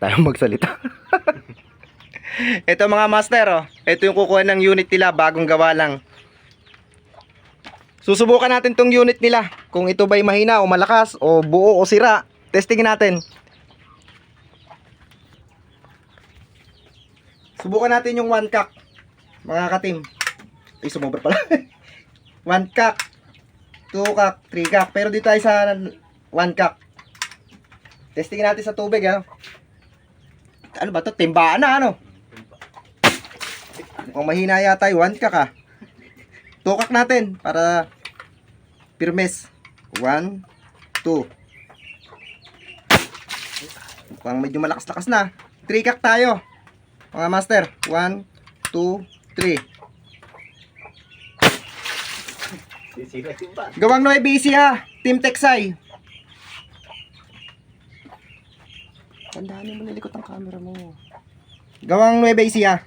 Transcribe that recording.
tayo magsalita. ito mga master, oh. Ito yung kukuha ng unit nila, bagong gawa lang. Susubukan natin tong unit nila. Kung ito ba'y mahina o malakas o buo o sira. Testingin natin. Subukan natin yung one cock. Mga katim. Ay, sumobra pala. one cock. Two cock. Three cock. Pero dito tayo sa one cock. Testingin natin sa tubig, ha. Ano ba to? Timbaan na, ano? Mukhang mahina yata yung one cock, ha. Tukak natin para pirmes. One, two. Mukhang medyo malakas-lakas na. Three cock tayo. Mga master. One, two, three. Gawang Noy BC ha. Team Texay. Tandaan mo lilikot ang camera mo. Gawang Nueva Ecija.